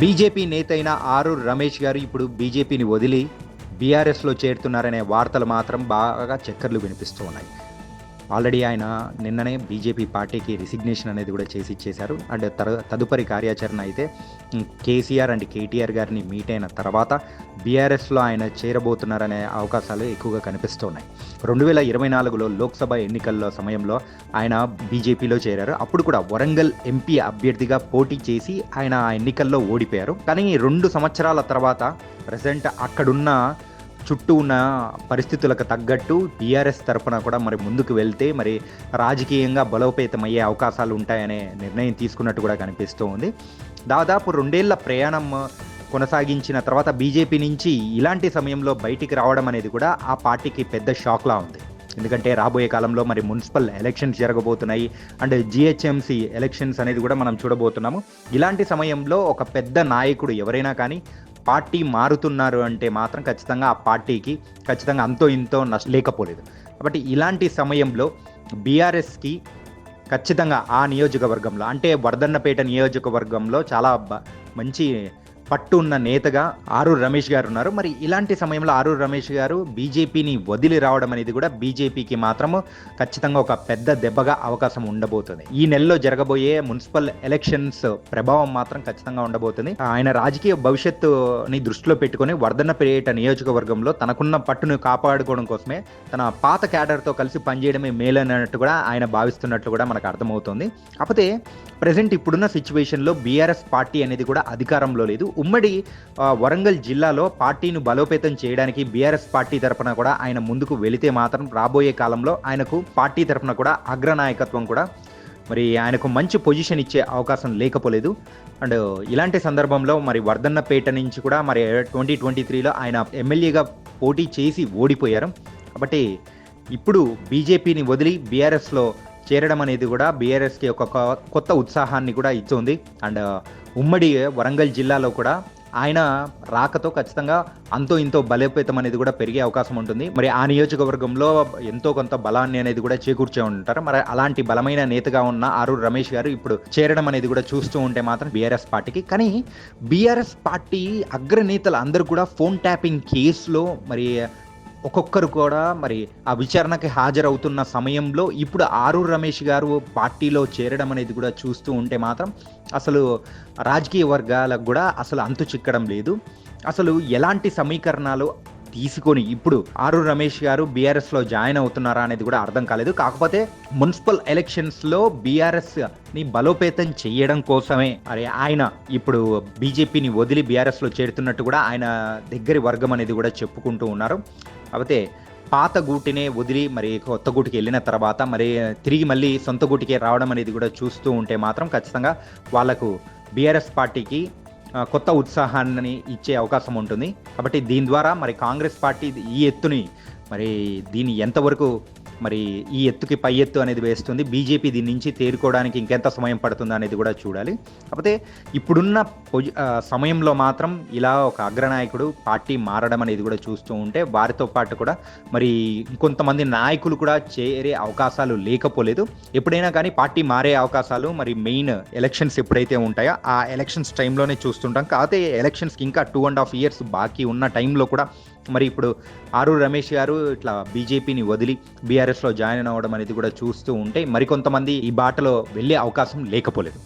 BJP నేత అయిన ఆరూర్ రమేష్ గారు ఇప్పుడు బీజేపీని వదిలి బీఆర్ఎస్లో చేరుతున్నారనే వార్తలు మాత్రం బాగా చక్కర్లు వినిపిస్తూ ఉన్నాయి. ఆల్రెడీ ఆయన నిన్ననే బీజేపీ పార్టీకి రిసిగ్నేషన్ అనేది కూడా చేసి ఇచ్చేశారు. అండ్ తదుపరి కార్యాచరణ అయితే కేసీఆర్ అండ్ కేటీఆర్ గారిని మీట్ అయిన తర్వాత బీఆర్ఎస్లో ఆయన చేరబోతున్నారనే అవకాశాలు ఎక్కువగా కనిపిస్తున్నాయి. రెండు వేల ఇరవై నాలుగులో లోక్సభ ఎన్నికల్లో సమయంలో ఆయన బీజేపీలో చేరారు. అప్పుడు కూడా వరంగల్ ఎంపీ అభ్యర్థిగా పోటీ చేసి ఆయన ఆ ఎన్నికల్లో ఓడిపోయారు. కానీ రెండు సంవత్సరాల తర్వాత ప్రజెంట్ అక్కడున్న చుట్టూ ఉన్న పరిస్థితులకు తగ్గట్టు టీఆర్ఎస్ తరఫున కూడా మరి ముందుకు వెళ్తే మరి రాజకీయంగా బలోపేతమయ్యే అవకాశాలు ఉంటాయనే నిర్ణయం తీసుకున్నట్టు కూడా కనిపిస్తూ ఉంది దాదాపు రెండేళ్ళ ప్రయాణం కొనసాగించిన తర్వాత బీజేపీ నుంచి ఇలాంటి సమయంలో బయటికి రావడం అనేది కూడా ఆ పార్టీకి పెద్ద షాక్లా ఉంది. ఎందుకంటే రాబోయే కాలంలో మరి మున్సిపల్ ఎలక్షన్స్ జరగబోతున్నాయి. అండ్ జిహెచ్ఎంసి ఎలక్షన్స్ అనేది కూడా మనం చూడబోతున్నాము. ఇలాంటి సమయంలో ఒక పెద్ద నాయకుడు ఎవరైనా కానీ పార్టీ మారుతున్నారు అంటే మాత్రం ఖచ్చితంగా ఆ పార్టీకి ఖచ్చితంగా అంతో ఇంతో నష్ట లేకపోలేదు. కాబట్టి ఇలాంటి సమయంలో బీఆర్ఎస్కి ఖచ్చితంగా ఆ నియోజకవర్గంలో అంటే వర్ధన్నపేట నియోజకవర్గంలో చాలా మంచి పట్టు ఉన్న నేతగా ఆరూర్ రమేష్ గారు ఉన్నారు. మరి ఇలాంటి సమయంలో ఆరూర్ రమేష్ గారు బీజేపీని వదిలి రావడం అనేది కూడా బీజేపీకి మాత్రము ఖచ్చితంగా ఒక పెద్ద దెబ్బగా అవకాశం ఉండబోతుంది. ఈ నెలలో జరగబోయే మున్సిపల్ ఎలక్షన్స్ ప్రభావం మాత్రం ఖచ్చితంగా ఉండబోతుంది. ఆయన రాజకీయ భవిష్యత్తుని దృష్టిలో పెట్టుకొని వర్ధన్నపేట నియోజకవర్గంలో తనకున్న పట్టును కాపాడుకోవడం కోసమే తన పాత క్యాడర్తో కలిసి పనిచేయడమే మేలన్నట్టు కూడా ఆయన భావిస్తున్నట్లు కూడా మనకు అర్థమవుతుంది. కాకపోతే ప్రజెంట్ ఇప్పుడున్న సిచ్యువేషన్లో బీఆర్ఎస్ పార్టీ అనేది కూడా అధికారంలో లేదు. ఉమ్మడి వరంగల్ జిల్లాలో పార్టీని బలోపేతం చేయడానికి బీఆర్ఎస్ పార్టీ తరఫున కూడా ఆయన ముందుకు వెళితే మాత్రం రాబోయే కాలంలో ఆయనకు పార్టీ తరపున కూడా అగ్రనాయకత్వం కూడా. మరి ఆయనకు మంచి పొజిషన్ ఇచ్చే అవకాశం లేకపోలేదు. అండ్ ఇలాంటి సందర్భంలో మరి వర్ధన్నపేట నుంచి కూడా మరి ట్వంటీ ట్వంటీ త్రీలో ఆయన ఎమ్మెల్యేగా పోటీ చేసి ఓడిపోయారు. కాబట్టి ఇప్పుడు బీజేపీని వదిలి బీఆర్ఎస్లో చేరడం అనేది కూడా బీఆర్ఎస్కి ఒక కొత్త ఉత్సాహాన్ని కూడా ఇస్తుంది అండ్ ఉమ్మడి వరంగల్ జిల్లాలో కూడా ఆయన రాకతో ఖచ్చితంగా అంతో ఇంతో బలోపేతం అనేది కూడా పెరిగే అవకాశం ఉంటుంది. మరి ఆ నియోజకవర్గంలో ఎంతో కొంత బలాన్ని అనేది కూడా చేకూర్చే ఉంటారు. మరి అలాంటి బలమైన నేతగా ఉన్న ఆరు రమేష్ గారు ఇప్పుడు చేరడం అనేది కూడా చూస్తూ ఉంటే మాత్రం బీఆర్ఎస్ పార్టీకి. కానీ బీఆర్ఎస్ పార్టీ అగ్రనేతలు అందరూ కూడా ఫోన్ ట్యాపింగ్ కేసులో మరి ఒక్కొక్కరు కూడా మరి ఆ విచారణకి హాజరవుతున్న సమయంలో ఇప్పుడు ఆరు రమేష్ గారు పార్టీలో చేరడం అనేది కూడా చూస్తూ ఉంటే మాత్రం అసలు రాజకీయ వర్గాలకు కూడా అసలు అంతు చిక్కడం లేదు. అసలు ఎలాంటి సమీకరణాలు తీసుకొని ఇప్పుడు ఆరు రమేష్ గారు బీఆర్ఎస్లో జాయిన్ అవుతున్నారా అనేది కూడా అర్థం కాలేదు. కాకపోతే మున్సిపల్ ఎలక్షన్స్లో బీఆర్ఎస్ని బలోపేతం చేయడం కోసమే అరే ఆయన ఇప్పుడు బీజేపీని వదిలి బీఆర్ఎస్లో చేరుతున్నట్టు కూడా ఆయన దగ్గరి వర్గం అనేది కూడా చెప్పుకుంటూ ఉన్నారు. కాకపోతే పాత గూటినే వదిలి మరి కొత్త గూటికి వెళ్ళిన తర్వాత మరి తిరిగి మళ్ళీ సొంత గూటికే రావడం అనేది కూడా చూస్తూ ఉంటే మాత్రం ఖచ్చితంగా వాళ్ళకు బీఆర్ఎస్ పార్టీకి కొత్త ఉత్సాహాన్ని ఇచ్చే అవకాశం ఉంటుంది. కాబట్టి దీని ద్వారా మరి కాంగ్రెస్ పార్టీ ఈ ఎత్తుని మరి దీన్ని ఎంతవరకు మరి ఈ ఎత్తుకి పై ఎత్తు అనేది వేస్తుంది. బీజేపీ దీని నుంచి తేరుకోవడానికి ఇంకెంత సమయం పడుతుందో అనేది కూడా చూడాలి. కాకపోతే ఇప్పుడున్న సమయంలో మాత్రం ఇలా ఒక అగ్రనాయకుడు పార్టీ మారడం అనేది కూడా చూస్తూ ఉంటే వారితో పాటు కూడా మరి ఇంకొంతమంది నాయకులు కూడా చేరే అవకాశాలు లేకపోలేదు. ఎప్పుడైనా కానీ పార్టీ మారే అవకాశాలు మరి మెయిన్ ఎలక్షన్స్ ఎప్పుడైతే ఉంటాయో ఆ ఎలక్షన్స్ టైంలోనే చూస్తుంటాం. కాకపోతే ఎలక్షన్స్కి ఇంకా టూ అండ్ హాఫ్ ఇయర్స్ బాకీ ఉన్న టైంలో కూడా మరి ఇప్పుడు ఆరు రమేష్ గారు ఇట్లా బీజేపీని వదిలి బీఆర్ఎస్లో జాయిన్ అవ్వడం అనేది కూడా చూస్తూ ఉంటే మరికొంతమంది ఈ బాటలో వెళ్ళే అవకాశం లేకపోలేదు.